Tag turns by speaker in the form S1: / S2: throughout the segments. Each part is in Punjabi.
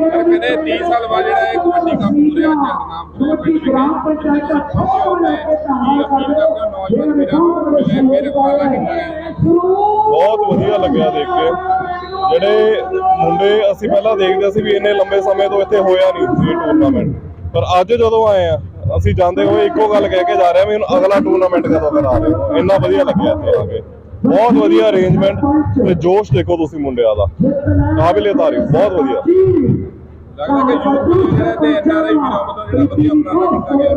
S1: ਪਰ ਕਹਿੰਦੇ 30 ਸਾਲ ਬਾਅਦ ਜਿਹੜਾ ਇਹ ਕਬੱਡੀ ਕੱਪ ਹੋ ਰਿਹਾ ਅੱਜ ਹਰਨਾਮਪੁਰ ਪਿੰਡ ਵਿਖੇ। ਜਿੱਥੇ ਤੁਸੀਂ ਪਹੁੰਚੇ ਹੋ ਤੇ ਕੀ ਅਪੀਲ ਕਰਦੇ ਹੋ ਨੌਜਵਾਨ ਵੀਰਾਂ ਨੂੰ ਜਿਹੜੇ ਮੇਰੇ ਉਪਰਾਲਾ ਕੀਤਾ ਗਿਆ ਹੈ।
S2: ਬਹੁਤ ਵਧੀਆ ਲੱਗਿਆ ਦੇਖ ਕੇ। ਜਿਹੜੇ ਮੁੰਡੇ ਅਸੀਂ ਪਹਿਲਾਂ ਦੇਖਦੇ ਸੀ ਵੀ ਇੰਨੇ ਲੰਬੇ ਸਮੇਂ ਤੋਂ ਇੱਥੇ ਹੋਇਆ ਨਹੀਂ ਇਹ ਟੂਰਨਾਮੈਂਟ ਪਰ ਅੱਜ ਜਦੋਂ ਆਏ ਆ ਅਸੀਂ ਜਾਂਦੇ ਹੋਏ ਇੱਕੋ ਗੱਲ ਕਹਿ ਕੇ ਜਾ ਰਹੇ ਆ ਵੀ ਹੁਣ ਅਗਲਾ ਟੂਰਨਾਮੈਂਟ ਕਦੋਂ ਕਰਾ ਰਹੇ ਹੋ? ਇੰਨਾ ਵਧੀਆ ਲੱਗਿਆ ਇੱਥੇ ਆ ਕੇ। ਬਹੁਤ ਵਧੀਆ ਅਰੇਂਜਮੈਂਟ ਤੇ ਜੋਸ਼ ਦੇਖੋ ਤੁਸੀਂ ਮੁੰਡਿਆਂ ਦਾ। ਕਾਬਿਲੇ ਤਾਰੀਫ ਬਹੁਤ ਵਧੀਆ।
S1: ਲੱਗਦਾ ਕਿ ਯੂਥ ਨੂੰ ਜਿਹੜਾ ਤੇ ਐਨਆਰਆਈ ਵੀਰਾਂ ਵੱਲੋਂ ਜਿਹੜਾ ਵਧੀਆ ਉਪਰਾਲਾ ਕੀਤਾ ਗਿਆ। ਹੈ।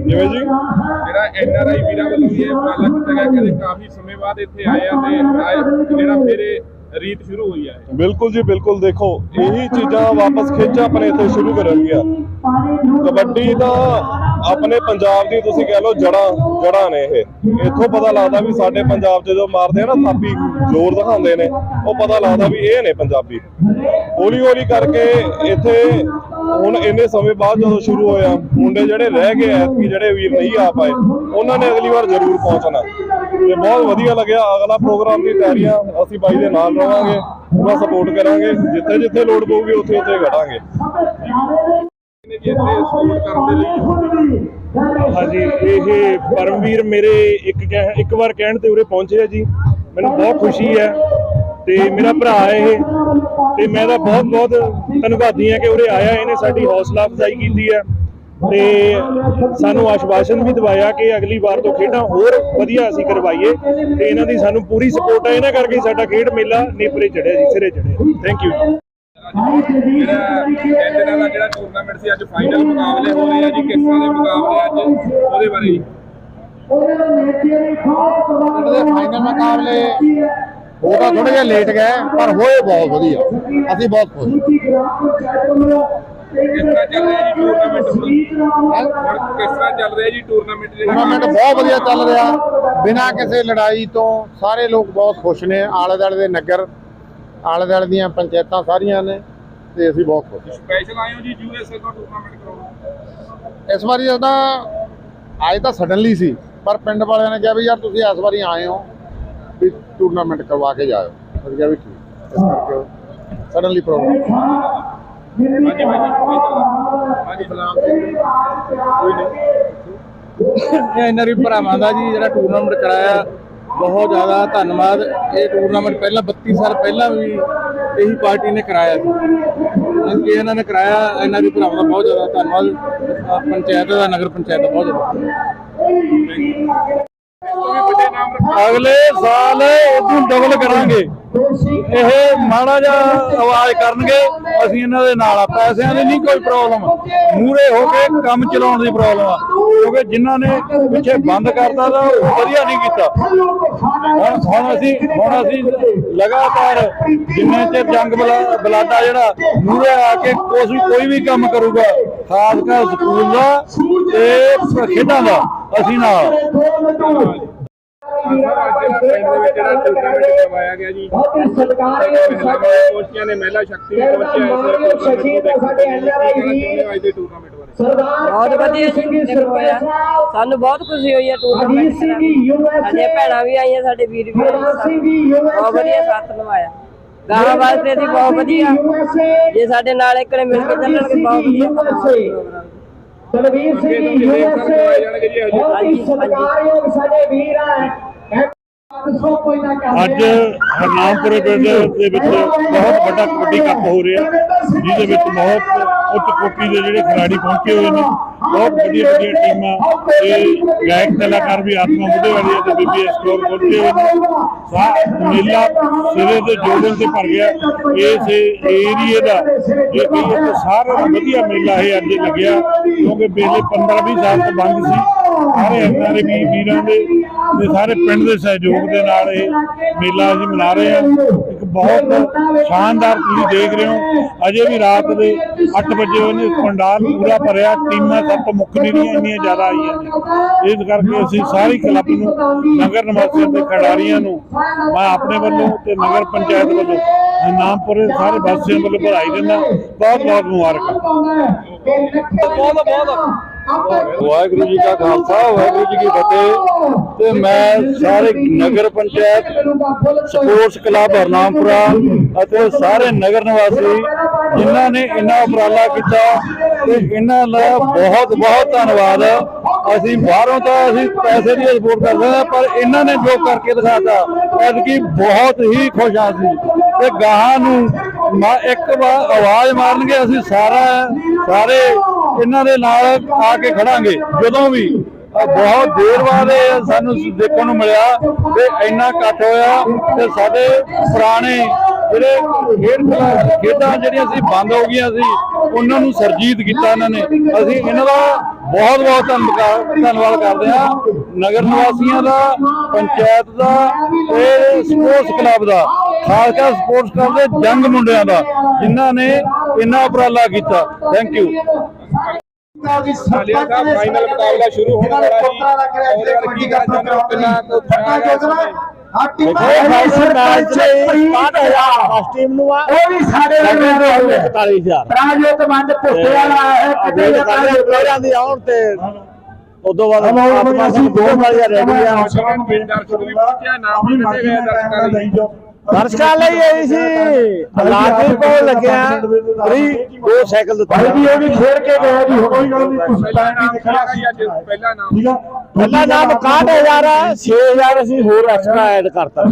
S2: ਜਿਵੇਂ ਜੀ?
S1: ਜਿਹੜਾ ਐਨਆਰਆਈ ਵੀਰਾਂ ਵੱਲੋਂ ਵੀ ਇਹ ਉਪਰਾਲਾ ਕੀਤਾ ਗਿਆ ਕਹਿੰਦੇ ਕਾਫੀ ਸਮੇਂ ਬਾਅਦ ਇੱਥੇ ਆਏ ਆ ਤੇ ਆਏ- ਜਿਹੜਾ ਫਿਰ ਇਹ ਰੀਤ ਸ਼ੁਰੂ ਹੋਈ ਹੈ
S2: ਬਿਲਕੁਲ ਜੀ ਬਿਲਕੁਲ ਦੇਖੋ ਇਹੀ ਚੀਜ਼ਾਂ ਵਾਪਸ ਖਿੱਚ ਆਪਣੇ ਇੱਥੇ ਸ਼ੁਰੂ ਕਰਨਗੀਆਂ ਕਬੱਡੀ ਤਾਂ ਆਪਣੇ ਪੰਜਾਬ ਦੀ ਤੁਸੀਂ ਕਹਿ ਲਓ ਜੜਾਂ ਜੜਾਂ ਨੇ ਇਹ। ਇੱਥੋਂ ਪਤਾ ਲੱਗਦਾ ਵੀ ਸਾਡੇ ਪੰਜਾਬ 'ਚ ਜਦੋਂ ਮਾਰਦੇ ਆ ਨਾ ਥਾਪੀ, ਜ਼ੋਰ ਦਿਖਾਉਂਦੇ ਨੇ, ਉਹ ਪਤਾ ਲੱਗਦਾ ਵੀ ਇਹ ਨੇ ਪੰਜਾਬੀ। ਹੌਲੀ ਹੌਲੀ ਕਰਕੇ ਇੱਥੇ ਹੁਣ ਇੰਨੇ ਸਮੇਂ ਬਾਅਦ ਜਦੋਂ ਸ਼ੁਰੂ ਹੋਇਆ, ਮੁੰਡੇ ਜਿਹੜੇ ਰਹਿ ਗਏ ਐਤਕੀ ਜਿਹੜੇ ਵੀਰ ਨਹੀਂ ਆ ਪਾਏ, ਉਹਨਾਂ ਨੇ ਅਗਲੀ ਵਾਰ ਜ਼ਰੂਰ ਪਹੁੰਚਣਾ। ਤੇ ਬਹੁਤ ਵਧੀਆ ਲੱਗਿਆ, ਅਗਲਾ ਪ੍ਰੋਗਰਾਮ ਦੀ ਤਿਆਰੀਆਂ ਅਸੀਂ ਬਾਈ ਦੇ ਨਾਲ ਰਵਾਂਗੇ, ਪੂਰਾ ਸਪੋਰਟ ਕਰਾਂਗੇ ਜਿੱਥੇ ਜਿੱਥੇ ਲੋੜ ਪਊਗੀ ਉੱਥੇ ਉੱਥੇ ਖੜਾਂਗੇ।
S1: ਇਹਨੇ ਜੀ ਇੱਥੇ ਸਪੋਰਟ ਕਰਨ ਦੇ ਲਈ।
S3: ਹਾਂਜੀ, ਇਹ ਪਰਮਵੀਰ ਮੇਰੇ ਇੱਕ ਕਹਿ- ਇੱਕ ਵਾਰ ਕਹਿਣ ਤੇ ਉਰੇ ਪਹੁੰਚੇ ਆ ਜੀ। ਮੈਨੂੰ ਬਹੁਤ ਖੁਸ਼ੀ ਹੈ ਤੇ ਮੇਰਾ ਭਰਾ ਹੈ ਇਹ। ਤੇ ਮੈਂ ਤਾਂ ਬਹੁਤ ਬਹੁਤ ਧੰਨਵਾਦੀ ਹਾਂ ਕਿ ਉਰੇ ਆਇਆ ਇਹਨੇ ਸਾਡੀ ਹੌਸਲਾ ਅਫਜ਼ਾਈ ਕੀਤੀ ਹੈ। ਤੇ ਸਾਨੂੰ ਆਸ਼ਵਾਸਨ ਵੀ ਦਿਵਾਇਆ ਕਿ ਅਗਲੀ ਵਾਰ ਤੋਂ ਖੇਡਾਂ ਹੋਰ ਵਧੀਆ ਅਸੀਂ ਕਰਵਾਈਏ। ਤੇ ਇਹਨਾਂ ਦੀ ਸਾਨੂੰ ਪੂਰੀ ਸਪੋਰਟ ਹੈ ਇਹਨਾਂ ਕਰਕੇ ਸਾਡਾ ਖੇਡ ਮੇਲਾ ਨੇਪਰੇ ਚੜਿਆ ਜੀ, ਸਿਰੇ ਚੜਿਆ ਥੈਂਕ ਯੂ
S1: ਜਿਹੜਾ ਤਿੰਨ ਦਿਨਾਂ ਜਿਹੜਾ ਟੂਰਨਾਮੈਂਟ ਸੀ ਅੱਜ ਫਾਈਨਲ ਮੁਕਾਬਲੇ ਹੋ ਰਹੇ ਆ ਜੀ ਕਿਸ ਦੇ ਮੁਕਾਬਲੇ ਅੱਜ ਉਹਦੇ ਬਾਰੇ ਜੀ
S4: ਫਾਈਨਲ ਮੁਕਾਬਲੇ ਉਹ ਤਾਂ ਥੋੜੇ ਜਿਹਾ ਲੇਟ ਗਏ ਪਰ ਹੋਏ ਬਹੁਤ ਵਧੀਆ ਅਸੀਂ ਬਹੁਤ ਖੁਸ਼
S1: ਕਿਸ ਤਰ੍ਹਾਂ ਚੱਲ ਰਿਹਾ। ਜੀ ਟੂਰਨਾਮੈਂਟ ਹੁਣ ਕਿਸ ਤਰ੍ਹਾਂ ਚੱਲ ਰਿਹਾ ਜੀ ਟੂਰਨਾਮੈਂਟ
S4: ਟੂਰਨਾਮੈਂਟ ਬਹੁਤ ਵਧੀਆ ਚੱਲ ਰਿਹਾ ਬਿਨਾਂ ਕਿਸੇ ਲੜਾਈ ਤੋਂ ਸਾਰੇ ਲੋਕ ਬਹੁਤ ਖੁਸ਼ ਨੇ। ਆਲੇ ਦੁਆਲੇ ਦੇ ਨਗਰ ਆਲੇ ਦੁਆਲੇ ਦੀਆਂ ਪੰਚਾਇਤਾਂ ਸਾਰੀਆਂ ਨੇ ਤੇ ਅਸੀਂ ਬਹੁਤ ਖੁਸ਼
S1: ਸਪੈਸ਼ਲ ਆਏ ਹੋ ਜੀ ਯੂਐਸਏ ਤੋਂ ਟੂਰਨਾਮੈਂਟ ਕਰਾਉਣ
S4: ਇਸ ਵਾਰੀ ਤਾਂ ਆਏ ਤਾਂ ਸਡਨਲੀ ਸੀ ਪਰ ਪਿੰਡ ਵਾਲਿਆਂ ਨੇ ਕਿਹਾ ਵੀ ਯਾਰ ਤੁਸੀਂ ਇਸ ਵਾਰੀ ਆਏ ਹੋ ਵੀ ਟੂਰਨਾਮੈਂਟ ਕਰਵਾ ਕੇ ਜਾਇਓ ਅਸੀਂ ਕਿਹਾ ਵੀ ਠੀਕ ਇਸ ਕਰਕੇ ਸਡਨਲੀ ਪ੍ਰੋਗਰਾਮ
S1: ਹਾਂਜੀ ਭਾਈ ਜੀ ਹਾਂਜੀ ਸਲਾਮ ਕੋਈ ਨਹੀਂ
S5: ਇਹਨਾਂ ਵੀ ਭਰਾਵਾਂ ਦਾ ਜੀ ਜਿਹੜਾ ਟੂਰਨਾਮੈਂਟ ਕਰਾਇਆ ਬਹੁਤ ਜ਼ਿਆਦਾ ਧੰਨਵਾਦ। ਇਹ ਟੂਰਨਾਮੈਂਟ ਪਹਿਲਾਂ 32 ਸਾਲ ਪਹਿਲਾਂ ਵੀ ਇਹੀ ਪਾਰਟੀ ਨੇ ਕਰਾਇਆ ਸੀ। ਇਸ ਲਈ ਇਹਨਾਂ ਨੇ ਕਰਾਇਆ, ਇਹਨਾਂ ਵੀ ਭਰਾਵਾਂ ਦਾ ਬਹੁਤ ਜ਼ਿਆਦਾ ਧੰਨਵਾਦ। ਪੰਚਾਇਤ ਦਾ, ਨਗਰ ਪੰਚਾਇਤ ਦਾ ਬਹੁਤ ਜ਼ਿਆਦਾ
S1: ਕੋਈ
S3: ਅਗਲੇ ਸਾਲ ਇਹਨੂੰ ਡਬਲ ਕਰਾਂਗੇ। ਇਹ ਮਾੜਾ ਜਿਹਾ ਆਵਾਜ਼ ਕਰਨਗੇ, ਅਸੀਂ ਇਹਨਾਂ ਦੇ ਨਾਲ ਆ। ਪੈਸਿਆਂ ਦੀ ਨਹੀਂ ਕੋਈ ਪ੍ਰੋਬਲਮ ਮੂਰੇ ਹੋ ਕੇ ਕੰਮ ਚਲਾਉਣ ਦੀ ਪ੍ਰੋਬਲਮ ਆ। ਕਿਉਂਕਿ ਜਿਨ੍ਹਾਂ ਨੇ ਪਿੱਛੇ ਬੰਦ ਕਰਤਾ ਤਾਂ ਉਹ ਵਧੀਆ ਨਹੀਂ ਕੀਤਾ। ਹੁਣ ਹੁਣ ਅਸੀਂ ਹੁਣ ਅਸੀਂ ਲਗਾਤਾਰ ਜਿੰਨੇ ਚਿਰ ਜੰਗ ਬਲਾ- ਬਲਾਡਾ ਜਿਹੜਾ ਮੂਰੇ ਆ ਕੇ ਕੋਈ ਕੋਈ ਵੀ ਕੰਮ ਕਰੂਗਾ ਖਾਸ ਕਰ ਸਕੂਲ ਦਾ ਤੇ ਖੇਡਾਂ ਦਾ ਅਸੀਂ ਨਾਲ।
S6: ਬਹੁਤ ਵਧੀਆ ਜੀ ਹੋਇਆ ਸਾਨੂੰ ਬਹੁਤ ਖੁਸ਼ੀ ਹੋਈ ਹੈ ਟੂਰਨਾਮੈਂਟ ਸਾਡੀਆਂ ਭੈਣਾਂ ਵੀ ਆਈਆਂ ਸਾਡੇ ਵੀਰ ਵੀ ਆਏ ਬਹੁਤ ਵਧੀਆ ਸਾਥ ਨਿਭਾਇਆ। ਗਾਹਾਂ ਵਾਸਤੇ ਦੀ ਬਹੁਤ ਵਧੀਆ। ਜੇ ਸਾਡੇ ਨਾਲ ਇੱਕ ਨੇ ਮਿਲ ਕੇ ਚੱਲਣਗੇ ਬਹੁਤ ਵਧੀਆ।
S1: ਬਲਵੀਰ ਸਿੰਘ ਯੂਐਸਏ ਜਾਣਗੇ ਜੀ ਅੱਜ
S6: ਹਾਂਜੀ ਹਾਂਜੀ।
S4: ਸਾਡੇ ਵੀਰ ਆ।
S3: ਅੱਜ ਹਰਨਾਮਪੁਰੇ ਪਿੰਡ ਦੇ ਵਿੱਚ ਬਹੁਤ ਵੱਡਾ ਕਬੱਡੀ ਕੱਪ ਹੋ ਰਿਹਾ। ਜਿਹਦੇ ਵਿੱਚ ਬਹੁਤ ਉੱਚ ਕੋਟੀ ਦੇ ਜਿਹੜੇ ਖਿਡਾਰੀ ਪਹੁੰਚੇ ਹੋਏ ਨੇ, ਬਹੁਤ ਵੱਡੀਆਂ ਵੱਡੀਆਂ ਟੀਮਾਂ ਤੇ ਗਾਇਕ ਕਲਾਕਾਰ ਵੀ ਆਤਮਾ ਬੁੱਢੇ ਵਾਲੀ ਤੇ ਬੀਬੀ ਐਸਕੋਰ ਪਹੁੰਚੇ ਹੋਏ ਨੇ। ਸਾ ਮੇਲਾ ਸਿਰੇ ਤੇ ਜੋੜਨ ਤੇ ਭਰ ਗਿਆ। ਇਸ ਏਰੀਏ ਦਾ ਇਹ ਕਹੀਏ ਤਾਂ ਸਾਰਾ ਵਧੀਆ ਮੇਲਾ ਇਹ ਅੱਜ ਲੱਗਿਆ, ਕਿਉਂਕਿ ਪਿਛਲੇ 15 20 ਸਾਲ ਤੋਂ ਬੰਦ ਸੀ। ਸਾਰੇ ਐਨਆਰਏ ਵੀ ਵੀਰਾਂ ਦੇ ਤੇ ਸਾਰੇ ਪਿੰਡ ਦੇ ਸਹਿਯੋਗ ਦੇ ਨਾਲ ਇਹ ਮੇਲਾ ਅਸੀਂ ਮਨਾ ਰਹੇ ਹਾਂ। ਇੱਕ ਬਹੁਤ ਸ਼ਾਨਦਾਰ ਤੁਸੀਂ ਦੇਖ ਰਹੇ ਹੋ। ਅਜੇ ਵੀ ਰਾਤ ਦੇ 8 ਵਜੇ ਉਹਨੇ ਪੰਡਾਲ ਪੂਰਾ ਭਰਿਆ, ਟੀਮਾਂ ਸਭ ਤੋਂ ਮੁੱਖ ਨਹੀਂ ਇੰਨੀਆਂ ਜ਼ਿਆਦਾ ਆਈਆਂ ਨੇ। ਇਸ ਕਰਕੇ ਅਸੀਂ ਸਾਰੀ ਕਲੱਬ ਨੂੰ, ਨਗਰ ਨਿਵਾਸੀਆਂ ਤੇ ਖਿਡਾਰੀਆਂ ਨੂੰ, ਮੈਂ ਆਪਣੇ ਵੱਲੋਂ ਤੇ ਨਗਰ ਪੰਚਾਇਤ ਵੱਲੋਂ ਨਾਮਪੁਰੇ ਸਾਰੇ ਵਾਸੀਆਂ ਵੱਲੋਂ ਵਧਾਈ ਦਿੰਦਾ। ਬਹੁਤ ਬਹੁਤ ਮੁਬਾਰਕਾਂ।
S5: ਬਹੁਤ ਬਹੁਤ
S3: ਵਾਹਿਗੁਰੂ ਜੀ ਕਾ ਖਾਲਸਾ, ਵਾਹਿਗੁਰੂ ਜੀ ਕੀ ਫਤਿਹ। ਤੇ ਮੈਂ ਸਾਰੇ ਨਗਰ ਪੰਚਾਇਤ, ਸਪੋਰਟਸ ਕਲੱਬ ਹਰਨਾਮਪੁਰਾ ਅਤੇ ਸਾਰੇ ਨਗਰ ਨਿਵਾਸੀ ਜਿਨ੍ਹਾਂ ਨੇ ਇੰਨਾ ਉਪਰਾਲਾ ਕੀਤਾ ਤੇ ਇਹਨਾਂ ਦਾ ਬਹੁਤ ਬਹੁਤ ਧੰਨਵਾਦ। ਅਸੀਂ ਬਾਹਰੋਂ ਤਾਂ ਅਸੀਂ ਪੈਸੇ ਦੀ ਸਪੋਰਟ ਕਰਦੇ ਹਾਂ, ਪਰ ਇਹਨਾਂ ਨੇ ਜੋ ਕਰਕੇ ਦਿਖਾਤਾ, ਐਤਕੀ ਬਹੁਤ ਹੀ ਖੁਸ਼ ਹਾਂ ਸੀ ਤੇ ਗਾਹਾਂ ਨੂੰ ਇੱਕ ਵਾਰ ਆਵਾਜ਼ ਮਾਰਨਗੇ, ਅਸੀਂ ਸਾਰਾ, ਸਾਰੇ ਇਹਨਾਂ ਦੇ ਨਾਲ ਆ ਕੇ ਖੜਾਂਗੇ, ਜਦੋਂ ਵੀ। ਬਹੁਤ ਦੇਰ ਬਾਅਦ ਸਾਨੂੰ ਦੇਖਣ ਨੂੰ ਮਿਲਿਆ, ਤੇ ਇੰਨਾ ਇਕੱਠ ਹੋਇਆ, ਤੇ ਸਾਡੇ ਪੁਰਾਣੇ ਜਿਹੜੇ ਖੇਡ ਖੇਡਾਂ ਜਿਹੜੀਆਂ ਸੀ ਬੰਦ ਹੋ ਗਈਆਂ ਸੀ ਉਹਨਾਂ ਨੂੰ ਸਰਜੀਤ ਕੀਤਾ ਇਹਨਾਂ ਨੇ। ਅਸੀਂ ਇਹਨਾਂ ਦਾ ਬਹੁਤ ਬਹੁਤ ਧੰਨਵਾਦ ਧੰਨਵਾਦ ਕਰਦੇ ਹਾਂ। ਨਗਰ ਨਿਵਾਸੀਆਂ ਦਾ ਪੰਚਾਇਤ ਦਾ ਤੇ ਸਪੋਰਟਸ ਕਲੱਬ ਦਾ ਖਾਸ ਕਰ ਸਪੋਰਟਸ ਕਲੱਬ ਦੇ ਜੰਗ ਮੁੰਡਿਆਂ ਦਾ ਜਿਨ੍ਹਾਂ ਨੇ ਇੰਨਾ ਉਪਰਾਲਾ ਕੀਤਾ। ਥੈਂਕ ਯੂ
S1: ਸਾਲੀਆ ਸਾਹਿਬ ਫਾਈਨਲ ਮੁਕਾਬਲਾ ਸ਼ੁਰੂ ਹੋਣ ਵਾਲਾ ਹੋ ਕਿੰਨਾ ਕੁ ਉਤਸ਼ਾਹ ਹੈ ਇਸ ਸਮੇਂ?
S7: ਟੀਮ ਨੂੰ ਆ ਉਹ ਵੀ ਸਾਡੇ ਨਾਲ 41000 ਪ੍ਰਾਜੋਤ ਮੰਡ ਭੁੱਟੇ ਵਾਲਾ ਹੈ ਕਿਤੇ ਸਾਡੇ ਪਲੇਅਰਾਂ ਦੀ ਆਉਣ ਤੇ। ਉਦੋਂ ਬਾਅਦ ਆਤਮਾ ਸੀ ਦੋ ਵਾਲੀਆਂ ਰੈਡੀ ਆ।
S1: ਨੌਜਵਾਨ ਪਿੰਡ ਦਰਸ਼ਕ ਵੀ ਪਹੁੰਚਿਆ ਨਾਮ ਦਿੱਤੇ ਗਏ ਦਰਸ਼ਕਾਂ ਲਈ
S7: ਇਹ ਸੀ। ਲਾਗੇ ਕੋਲ ਲੱਗਿਆ। ਫਰੀ ਦੋ ਸਾਈਕਲ ਦਿੱਤੇ ਭਾਈ ਜੀ ਉਹ ਵੀ ਖੇਡ ਕੇ ਗਿਆ ਜੀ। ਕੋਈ ਗੱਲ ਨਹੀਂ ਤੁਸੀਂ
S1: ਪਹਿਲਾ ਨਾਮ ਕਿਹੜਾ ਸੀ। ਅੱਜ ਪਹਿਲਾ ਨਾਮ।
S7: ਠੀਕ ਆ? ਪਹਿਲਾ ਨਾਮ 61000 ਆ 6000 ਅਸੀਂ ਹੋਰ ਐਕਸਟਰਾ ਐਡ ਕਰਤਾ।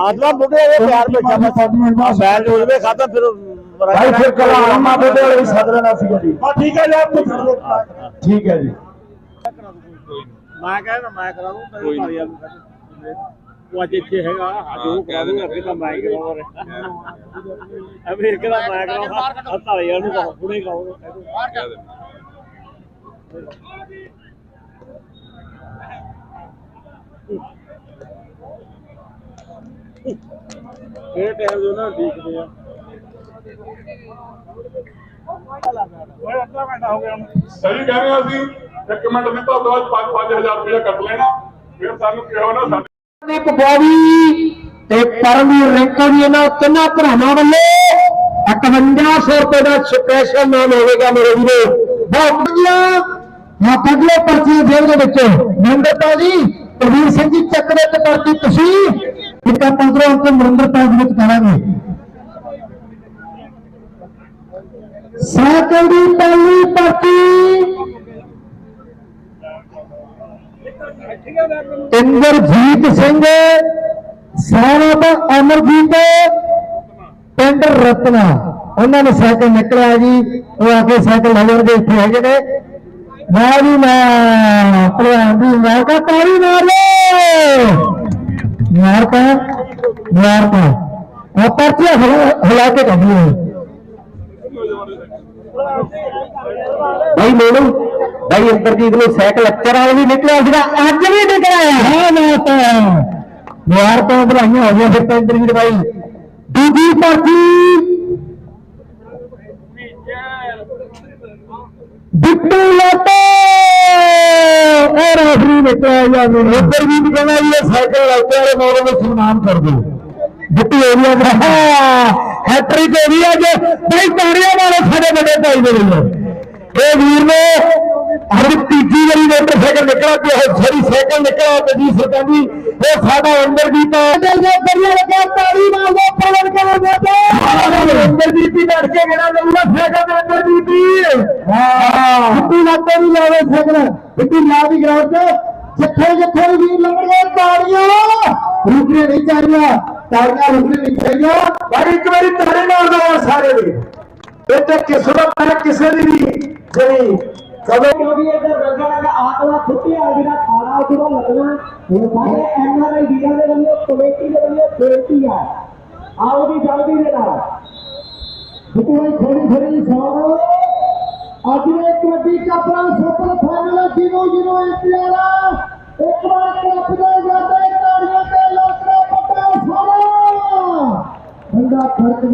S7: ਆਤਮਾ ਬੁੱਢੇ ਦੇ ਪਿਆਰ ਵਿੱਚ ਬਸ। ਬੈਲ ਜੋ ਜਵੇ ਖਾਤਾ ਫਿਰ ਭਾਈ ਫਿਰ ਕਲਾ ਆਮਾ ਬੁੱਢੇ ਵਾਲੀ ਸਦਰਨਾ ਸੀ ਜੀ। ਠੀਕ ਹੈ ਜੀ ਠੀਕ ਹੈ ਜੀ। ਮੈਂ ਕਹਿੰਦਾ ਮੈਂ ਕਰਾ ਦੂੰ ਤੇਰੇ ਭਾਈ ਵਾਲ ਉਹ ਅੱਜ ਇੱਥੇ ਹੈਗਾ ਅੱਜ ਉਹ ਕਰਾ ਦੂੰਗਾ ਅੱਗੇ ਤਾਂ ਮੈਂ ਕਰਾਉਂਗਾ ਅਬੇ ਇੱਕ ਦਾ ਮੈਂ ਕਰਾਉਂਗਾ ਹਤਾਲੇ ਵਾਲ ਨੂੰ ਕਹੋ ਹੁਣੇ ਕਹੋ ਇਹ ਟਾਈਮ ਜੋ ਨਾ ਦੇਖਦੇ ਆ?
S8: ਸਹੀ ਕਹਿ ਰਹੇ ਹੋ ਅਸੀਂ। ਇੱਕ ਮਿੰਟ ਦਿੱਤਾ ਤੋਂ ਬਾਅਦ 5-5000 ਰੁਪਏ ਕੱਟ ਲੈਣਾ। ਫਿਰ ਸਾਨੂੰ ਕਿਹਾ ਨਾ ਸਾਡੇ
S7: ਦੀਪ ਬੋਵੀ ਤੇ ਪਰਮਵੀਰ ਰਿੰਕੂ ਜੀ ਇਹਨਾਂ ਤਿੰਨਾਂ ਭਰਾਵਾਂ ਵੱਲੋਂ 5100 ਰੁਪਏ ਦਾ ਸਪੈਸ਼ਲ ਨਾਮ ਹੋਵੇਗਾ ਮੇਰੇ ਵੀਰੋ। ਬਹੁਤ ਵਧੀਆ। ਆ ਪਗਲੇ ਪਰਚੀ ਜੇਲ੍ਹ ਦੇ ਵਿੱਚ ਨੰਦਰਪਾਲ ਜੀ ਪ੍ਰਵੀਰ ਸਿੰਘ ਜੀ, ਚੱਕ ਦੇ ਤੇ ਪਰਚੀ ਤੁਸੀਂ। ਇੱਕ ਪੰਦਰਾਂ ਅੰਕ ਨਰਿੰਦਰਪਾਲ ਦੇ ਵਿੱਚ ਕਰਾਂਗੇ। ਸਾਈਕਲ ਦੀ ਪਹਿਲੀ ਪਰਚੀ ਇੰਦਰਜੀਤ ਸਿੰਘ ਸਾਰਬ ਅਮਰਜੀਤ ਪਿੰਡ ਰਤਨਾ। ਉਹਨਾਂ ਨੇ ਸਾਈਕਲ ਨਿਕਲਿਆ ਜੀ ਉਹ ਆ ਕੇ ਸਾਈਕਲ ਲੈ ਜਾਣਗੇ ਇੱਥੇ ਹੈਗੇ ਨੇ। ਮੈਂ ਵੀ ਮੈਂ ਭਲਵਾਨ ਦੀ ਮੈਂ ਕਾ ਤਾੜੀ ਮਾਰ ਲੋ ਮਾਰ ਪਾ ਮਾਰ ਪਾ। ਆ ਪਰਚੀ ਹਿਲਾ- ਕੇ ਕੱਢੀ ਭਾਈ ਮੈਨੂੰ ਭਾਈ ਇੰਦਰਜੀਤ ਨੂੰ ਸਾਈਕਲ ਅੱਚਰ ਵਾਲਾ ਵੀ ਨਿਕਲਿਆ ਸੀਗਾ ਅੱਜ ਵੀ ਨਿਕਲਿਆ ਹਾਂ ਬਾਤ ਯਾਰ ਤਾਂ ਵਧਾਈਆਂ ਹੋ ਗਈਆਂ ਫਿਰ ਤਾਂ ਇੰਦਰਜੀਤ ਭਾਈ ਦੂਜੀ ਪਰਚੀ ਬਿੱਟੂ ਲਾਟੋ। ਇਹ ਰੈਫਰੀ ਨਿਕਲਿਆ ਜਾਂ। ਇੰਦਰਜੀਤ ਕਹਿੰਦਾ ਜੀ ਇਹ ਸਾਈਕਲ ਲਾਟੋ ਵਾਲੇ ਮੌਕੇ ਵਿੱਚ ਸਨਮਾਨ ਕਰ ਦਿਓ। ਬਿੱਟੂ ਏਰੀਆ ਦਾ ਹੈਟ੍ਰਿਕ ਏਰੀਆ ਜੇ ਭਾਈ ਤਾੜੀਆਂ ਮਾਰੋ ਸਾਡੇ ਵੱਡੇ ਭਾਈ ਦੇ ਲਈ ਇਹ ਵੀਰ ਨੇ ਅੱਜ ਤੀਜੀ ਵਾਰੀ ਮੋਟਰਸਾਈਕਲ ਨਿਕਲਿਆ ਤੇ ਇਹ ਸਾਰੀ ਸਾਈਕਲ ਨਿਕਲਿਆ ਤੇ ਜੀ ਸਰਕਾਰੀ ਇਹ ਸਾਡਾ ਅੰਦਰਜੀਤ ਦੇ ਜੇ ਬੜੀਆ ਲੱਗਾ ਤਾੜੀ ਮਾਰਦਾ ਪਵਨ ਕਰ ਦਿੰਦਾ ਅੰਦਰਜੀਤ ਹੀ ਲੜ ਕੇ ਜਿਹੜਾ ਲਊਗਾ ਸਾਈਕਲ ਦੇ ਅੰਦਰਜੀਤ ਹਾਂ ਬਿੱਟੂ ਲਾਤੇ ਵੀ ਲਾਵੇ ਸਾਈਕਲ ਬਿੱਟੂ ਲਾ ਵੀ ਗਰਾਊਂਡ ਤੇ ਜਿੱਥੇ ਜਿੱਥੇ ਵੀ ਵੀਰ ਲੰਗੜੇ ਤਾੜੀਆਂ ਰੁਕਣੇ ਨਹੀਂ ਚਾਹੀਦੀਆਂ ਤਾੜੀਆਂ ਰੁਕਣੇ ਨਹੀਂ ਚਾਹੀਦੀਆਂ ਪਰ ਇੱਕ ਵਾਰੀ ਤਾੜੀ ਮਾਰ ਦੋ ਸਾਰੇ ਵੀ ਇਹ ਤੇ ਕਿਸਮਤ ਹੈ ਕਿਸੇ ਦੀ ਵੀ ਜਿਹੜੀ ਕਦੇ ਕਿਉਂਕਿ ਇਹ ਰੰਗਾਂ ਦਾ ਆਤਮਾ ਖੁੱਟੀ ਆ ਜਿਹੜਾ ਖਾਣਾ ਉਹਦਾ ਲੱਗਣਾ ਹੁਣ ਸਾਰੇ ਐਨਆਰਆਈ ਵੀਰਾਂ ਦੇ ਵੱਲੋਂ ਕਮੇਟੀ ਦੇ ਵੱਲੋਂ ਬੇਨਤੀ ਆ ਆਓ ਜੀ ਜਲਦੀ ਦੇ ਨਾਲ ਬੁੱਤੂਆਂ ਖੋੜੀ ਖੋੜੀ ਸੌਣ ਅੱਜ ਦੇ ਕਬੱਡੀ ਕੱਪ ਦਾ ਸੁਪਰ ਫਾਈਨਲ 0-0 ਇੰਤਜ਼ਾਰਾ ਇੱਕ ਵਾਰ ਕੱਪ ਦੇ ਜਾਂਦੇ ਤਾੜੀਆਂ ਤੇ ਲੋਕਰਾ ਪੱਟਾ ਸੋਨਾ ਬੰਦਾ ਖੜਕ